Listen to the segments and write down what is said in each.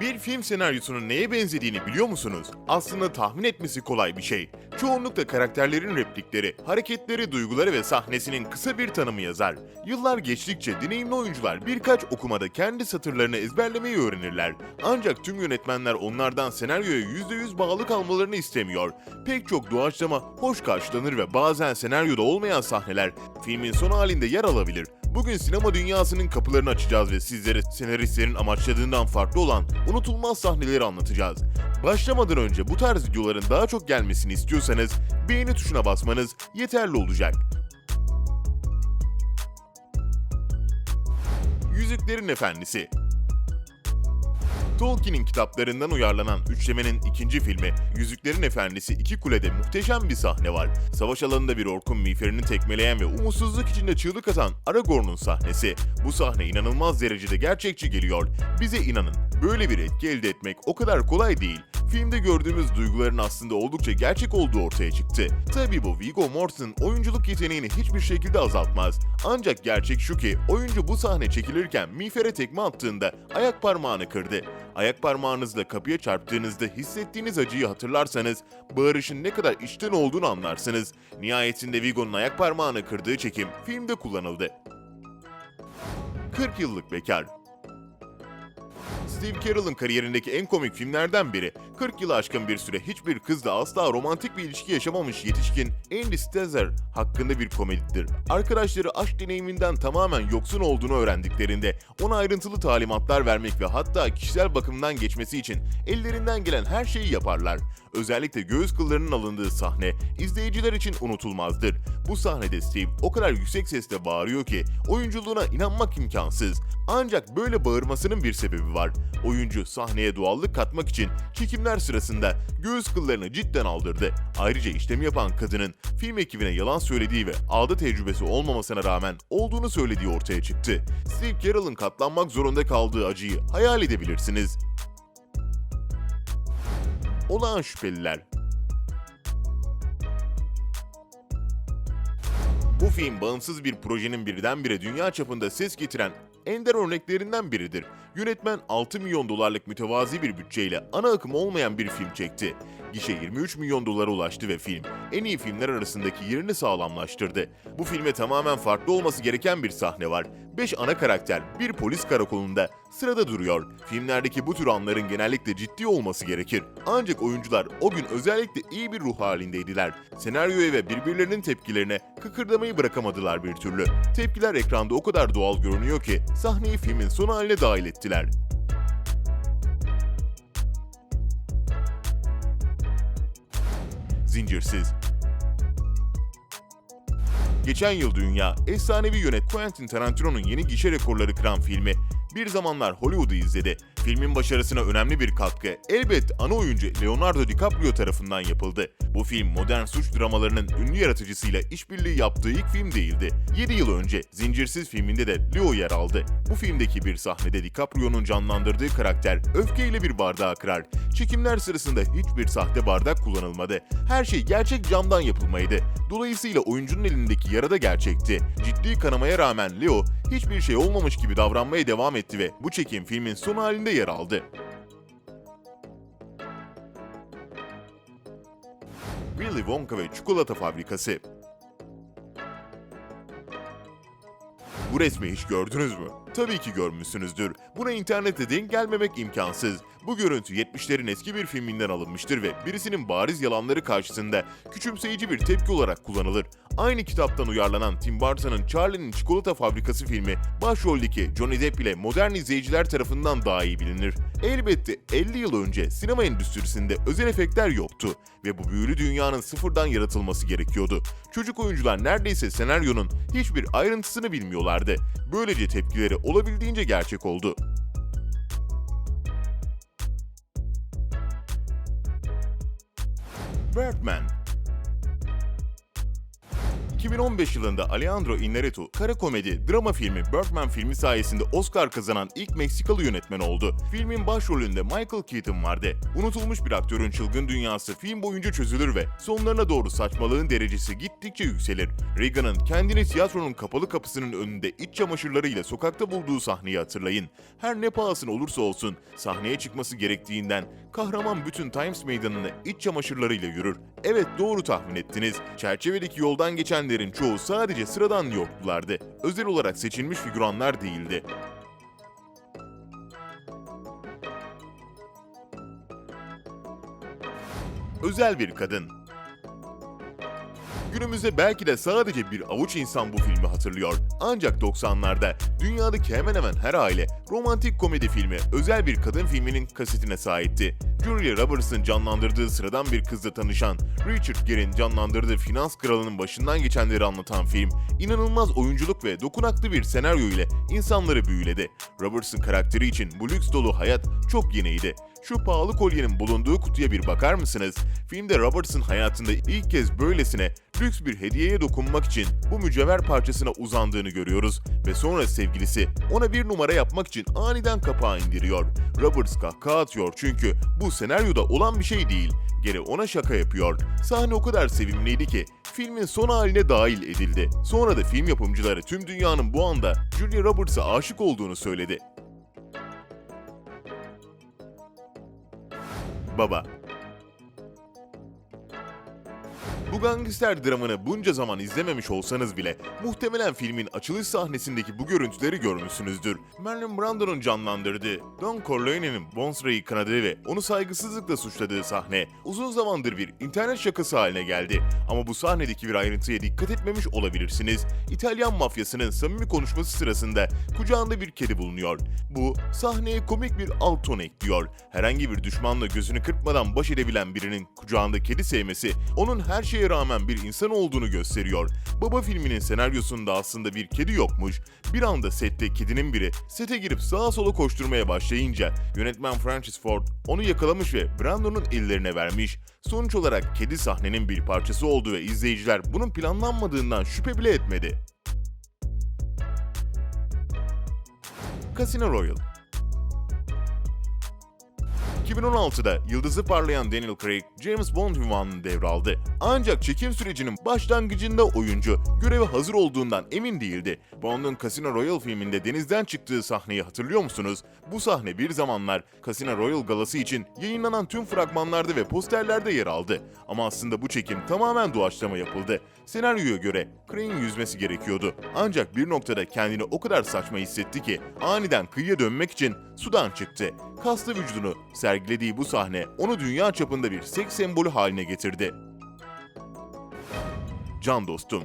Bir film senaryosunun neye benzediğini biliyor musunuz? Aslında tahmin etmesi kolay bir şey. Çoğunlukla karakterlerin replikleri, hareketleri, duyguları ve sahnesinin kısa bir tanımı yazar. Yıllar geçtikçe deneyimli oyuncular birkaç okumada kendi satırlarını ezberlemeyi öğrenirler. Ancak tüm yönetmenler onlardan senaryoya %100 bağlı kalmalarını istemiyor. Pek çok doğaçlama hoş karşılanır ve bazen senaryoda olmayan sahneler filmin son halinde yer alabilir. Bugün sinema dünyasının kapılarını açacağız ve sizlere senaristlerin amaçladığından farklı olan unutulmaz sahneleri anlatacağız. Başlamadan önce bu tarz videoların daha çok gelmesini istiyorsanız beğeni tuşuna basmanız yeterli olacak. Yüzüklerin Efendisi Tolkien'in kitaplarından uyarlanan üçlemenin ikinci filmi Yüzüklerin Efendisi İki Kule'de muhteşem bir sahne var. Savaş alanında bir orkun miğferini tekmeleyen ve umutsuzluk içinde çığlık atan Aragorn'un sahnesi. Bu sahne inanılmaz derecede gerçekçi geliyor. Bize inanın, böyle bir etki elde etmek o kadar kolay değil. Filmde gördüğümüz duyguların aslında oldukça gerçek olduğu ortaya çıktı. Tabi bu Viggo Mortensen oyunculuk yeteneğini hiçbir şekilde azaltmaz. Ancak gerçek şu ki oyuncu bu sahne çekilirken miğfere tekme attığında ayak parmağını kırdı. Ayak parmağınızla kapıya çarptığınızda hissettiğiniz acıyı hatırlarsanız bağırışın ne kadar içten olduğunu anlarsınız. Nihayetinde Viggo'nun ayak parmağını kırdığı çekim filmde kullanıldı. 40 yıllık bekar Steve Carell'ın kariyerindeki en komik filmlerden biri. 40 yılı aşkın bir süre hiçbir kızla asla romantik bir ilişki yaşamamış yetişkin Andy Stazer hakkında bir komedidir. Arkadaşları aşk deneyiminden tamamen yoksun olduğunu öğrendiklerinde ona ayrıntılı talimatlar vermek ve hatta kişisel bakımdan geçmesi için ellerinden gelen her şeyi yaparlar. Özellikle göğüs kıllarının alındığı sahne izleyiciler için unutulmazdır. Bu sahnede Steve o kadar yüksek sesle bağırıyor ki oyunculuğuna inanmak imkansız. Ancak böyle bağırmasının bir sebebi var. Oyuncu sahneye doğallık katmak için çekimler sırasında göğüs kıllarını cidden aldırdı. Ayrıca işlemi yapan kadının film ekibine yalan söylediği ve ağda tecrübesi olmamasına rağmen olduğunu söylediği ortaya çıktı. Steve Carell'ın katlanmak zorunda kaldığı acıyı hayal edebilirsiniz. Olağan şüpheliler Bu film bağımsız bir projenin birdenbire dünya çapında ses getiren ender örneklerinden biridir. Yönetmen 6 milyon dolarlık mütevazi bir bütçeyle ana akım olmayan bir film çekti. Gişe 23 milyon dolara ulaştı ve film en iyi filmler arasındaki yerini sağlamlaştırdı. Bu filme tamamen farklı olması gereken bir sahne var. 5 ana karakter bir polis karakolunda sırada duruyor. Filmlerdeki bu tür anların genellikle ciddi olması gerekir. Ancak oyuncular o gün özellikle iyi bir ruh halindeydiler. Senaryoya ve birbirlerinin tepkilerine kıkırdamayı bırakamadılar bir türlü. Tepkiler ekranda o kadar doğal görünüyor ki sahneyi filmin son haline dahil ettiler. Zincirsiz Geçen yıl dünya, efsanevi yönet Quentin Tarantino'nun yeni gişe rekorları kıran filmi bir zamanlar Hollywood'u izledi. Filmin başarısına önemli bir katkı elbette ana oyuncu Leonardo DiCaprio tarafından yapıldı. Bu film modern suç dramalarının ünlü yaratıcısıyla işbirliği yaptığı ilk film değildi. 7 yıl önce Zincirsiz filminde de Leo yer aldı. Bu filmdeki bir sahnede DiCaprio'nun canlandırdığı karakter öfkeyle bir bardağı kırar. Çekimler sırasında hiçbir sahte bardak kullanılmadı. Her şey gerçek camdan yapılmaydı. Dolayısıyla oyuncunun elindeki yara da gerçekti. Ciddi kanamaya rağmen Leo hiçbir şey olmamış gibi davranmaya devam etti ve bu çekim filmin son halinde yer aldı. Willy Wonka ve Çikolata Fabrikası Bu resmi hiç gördünüz mü? Tabii ki görmüşsünüzdür. Buna internette denk gelmemek imkansız. Bu görüntü 70'lerin eski bir filminden alınmıştır ve birisinin bariz yalanları karşısında küçümseyici bir tepki olarak kullanılır. Aynı kitaptan uyarlanan Tim Burton'ın Charlie'nin Çikolata Fabrikası filmi başroldeki Johnny Depp ile modern izleyiciler tarafından daha iyi bilinir. Elbette 50 yıl önce sinema endüstrisinde özel efektler yoktu ve bu büyülü dünyanın sıfırdan yaratılması gerekiyordu. Çocuk oyuncular neredeyse senaryonun hiçbir ayrıntısını bilmiyorlardı. Böylece tepkileri olabildiğince gerçek oldu. Birdman 2015 yılında Alejandro Inarritu kara komedi drama filmi Birdman filmi sayesinde Oscar kazanan ilk Meksikalı yönetmen oldu. Filmin başrolünde Michael Keaton vardı. Unutulmuş bir aktörün çılgın dünyası film boyunca çözülür ve sonlarına doğru saçmalığın derecesi gittikçe yükselir. Reagan'ın kendini tiyatronun kapalı kapısının önünde iç çamaşırlarıyla sokakta bulduğu sahneyi hatırlayın. Her ne pahasına olursa olsun sahneye çıkması gerektiğinden kahraman bütün Times meydanını iç çamaşırlarıyla yürür. Evet doğru tahmin ettiniz. Çerçevedeki yoldan geçenlerin çoğu sadece sıradan yoktulardı. Özel olarak seçilmiş figüranlar değildi. Özel bir kadın. Günümüzde belki de sadece bir avuç insan bu filmi hatırlıyor. Ancak 90'larda dünyadaki hemen hemen her aile romantik komedi filmi özel bir kadın filminin kasetine sahipti. Julia Roberts'ın canlandırdığı sıradan bir kızla tanışan, Richard Gere'in canlandırdığı finans kralının başından geçenleri anlatan film, inanılmaz oyunculuk ve dokunaklı bir senaryo ile insanları büyüledi. Roberts'ın karakteri için bu lüks dolu hayat çok yeniydi. Şu pahalı kolyenin bulunduğu kutuya bir bakar mısınız? Filmde Roberts'ın hayatında ilk kez böylesine lüks bir hediyeye dokunmak için bu mücevher parçasına uzandığını görüyoruz ve sonra sevgilisi ona bir numara yapmak için aniden kapağı indiriyor. Roberts kahkaha atıyor çünkü bu senaryoda olan bir şey değil. Geri ona şaka yapıyor. Sahne o kadar sevimliydi ki filmin son haline dahil edildi. Sonra da film yapımcıları tüm dünyanın bu anda Julia Roberts'a aşık olduğunu söyledi. Baba Bu gangster dramını bunca zaman izlememiş olsanız bile muhtemelen filmin açılış sahnesindeki bu görüntüleri görmüşsünüzdür. Marlon Brando'nun canlandırdığı, Don Corleone'nin Bonsra'yı kanadığı ve onu saygısızlıkla suçladığı sahne uzun zamandır bir internet şakası haline geldi. Ama bu sahnedeki bir ayrıntıya dikkat etmemiş olabilirsiniz. İtalyan mafyasının samimi konuşması sırasında kucağında bir kedi bulunuyor. Bu sahneye komik bir alt ton ekliyor. Herhangi bir düşmanla gözünü kırpmadan baş edebilen birinin kucağında kedi sevmesi onun her şeye rağmen bir insan olduğunu gösteriyor. Baba filminin senaryosunda aslında bir kedi yokmuş. Bir anda sette kedinin biri sete girip sağa sola koşturmaya başlayınca yönetmen Francis Ford onu yakalamış ve Brandon'un ellerine vermiş. Sonuç olarak kedi sahnenin bir parçası oldu ve izleyiciler bunun planlanmadığından şüphe bile etmedi. Casino Royale 2016'da yıldızı parlayan Daniel Craig, James Bond ünvanını devraldı. Ancak çekim sürecinin başlangıcında oyuncu göreve hazır olduğundan emin değildi. Bond'un Casino Royale filminde denizden çıktığı sahneyi hatırlıyor musunuz? Bu sahne bir zamanlar Casino Royale galası için yayınlanan tüm fragmanlarda ve posterlerde yer aldı. Ama aslında bu çekim tamamen doğaçlama yapıldı. Senaryoya göre Craig'in yüzmesi gerekiyordu. Ancak bir noktada kendini o kadar saçma hissetti ki aniden kıyıya dönmek için sudan çıktı. Kaslı vücudunu sergilediği bu sahne onu dünya çapında bir seks sembolü haline getirdi. Can dostum.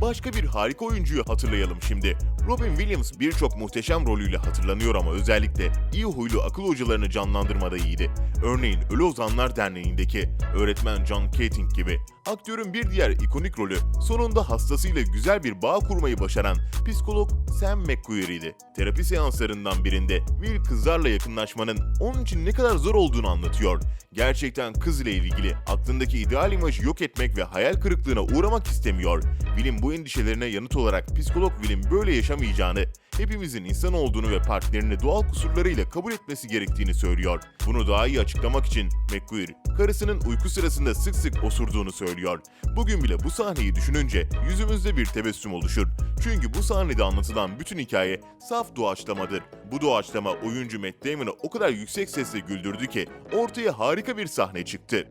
Başka bir harika oyuncuyu hatırlayalım şimdi. Robin Williams birçok muhteşem rolüyle hatırlanıyor ama özellikle iyi huylu akıl hocalarını canlandırmada iyiydi. Örneğin Ölü Ozanlar Derneği'ndeki öğretmen John Keating gibi. Aktörün bir diğer ikonik rolü sonunda hastasıyla güzel bir bağ kurmayı başaran psikolog Sam McQuarrie'ydi. Terapi seanslarından birinde Will kızlarla yakınlaşmanın onun için ne kadar zor olduğunu anlatıyor. Gerçekten kız ile ilgili aklındaki ideal imajı yok etmek ve hayal kırıklığına uğramak istemiyor. Will'in bu endişelerine yanıt olarak psikolog Will'in böyle yaşamayacağını, hepimizin insan olduğunu ve partnerini doğal kusurlarıyla kabul etmesi gerektiğini söylüyor. Bunu daha iyi açıklamak için McQuarrie, karısının uyku sırasında sık sık osurduğunu söylüyor. Bugün bile bu sahneyi düşününce yüzümüzde bir tebessüm oluşur. Çünkü bu sahnede anlatılan bütün hikaye saf doğaçlamadır. Bu doğaçlama oyuncu Matt Damon'ı o kadar yüksek sesle güldürdü ki ortaya harika bir sahne çıktı.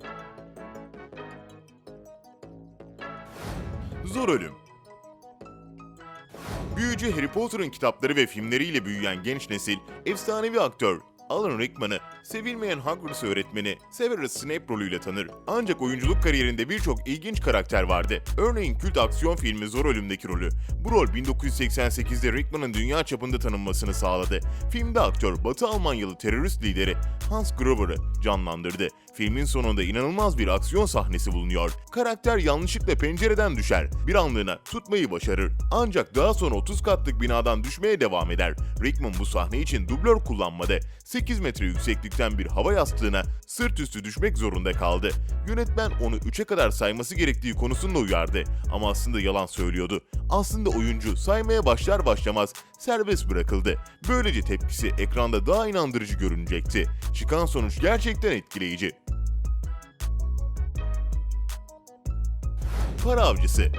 Zor Ölüm Büyücü Harry Potter'ın kitapları ve filmleriyle büyüyen genç nesil, efsanevi aktör Alan Rickman'ı sevilmeyen Hogwarts öğretmeni Severus Snape rolüyle tanır. Ancak oyunculuk kariyerinde birçok ilginç karakter vardı. Örneğin kült aksiyon filmi Zor Ölüm'deki rolü. Bu rol 1988'de Rickman'ın dünya çapında tanınmasını sağladı. Filmde aktör Batı Almanyalı terörist lideri Hans Gruber'ı canlandırdı. Filmin sonunda inanılmaz bir aksiyon sahnesi bulunuyor. Karakter yanlışlıkla pencereden düşer. Bir anlığına tutmayı başarır. Ancak daha sonra 30 katlık binadan düşmeye devam eder. Rickman bu sahne için dublör kullanmadı. 8 metre yükseklikten bir hava yastığına sırt üstü düşmek zorunda kaldı. Yönetmen onu 3'e kadar sayması gerektiği konusunda uyardı ama aslında yalan söylüyordu. Aslında oyuncu saymaya başlar başlamaz serbest bırakıldı. Böylece tepkisi ekranda daha inandırıcı görünecekti. Çıkan sonuç gerçekten etkileyici. Para Avcısı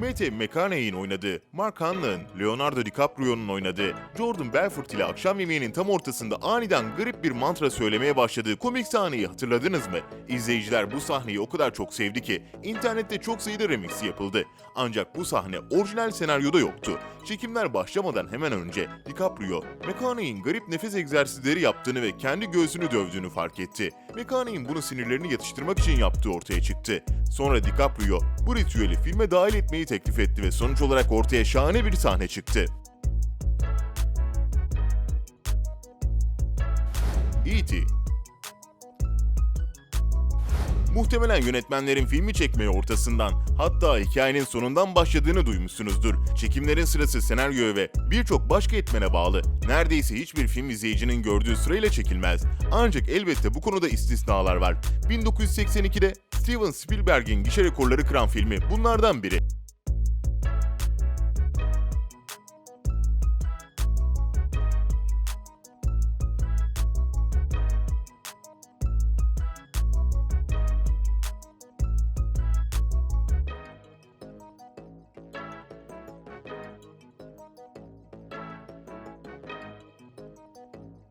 Matthew McConaughey'in oynadığı, Mark Hanlon, Leonardo DiCaprio'nun oynadığı, Jordan Belfort ile akşam yemeğinin tam ortasında aniden garip bir mantra söylemeye başladığı komik sahneyi hatırladınız mı? İzleyiciler bu sahneyi o kadar çok sevdi ki internette çok sayıda remix yapıldı. Ancak bu sahne orijinal senaryoda yoktu. Çekimler başlamadan hemen önce DiCaprio, McConaughey'in garip nefes egzersizleri yaptığını ve kendi göğsünü dövdüğünü fark etti. McConaughey'in bunu sinirlerini yatıştırmak için yaptığı ortaya çıktı. Sonra DiCaprio bu ritüeli filme dahil etmeyi teklif etti ve sonuç olarak ortaya şahane bir sahne çıktı. E.T. Muhtemelen yönetmenlerin filmi çekmeye ortasından, hatta hikayenin sonundan başladığını duymuşsunuzdur. Çekimlerin sırası senaryoya ve birçok başka etmene bağlı. Neredeyse hiçbir film izleyicinin gördüğü sırayla çekilmez. Ancak elbette bu konuda istisnalar var. 1982'de Steven Spielberg'in gişe rekorları kıran filmi bunlardan biri.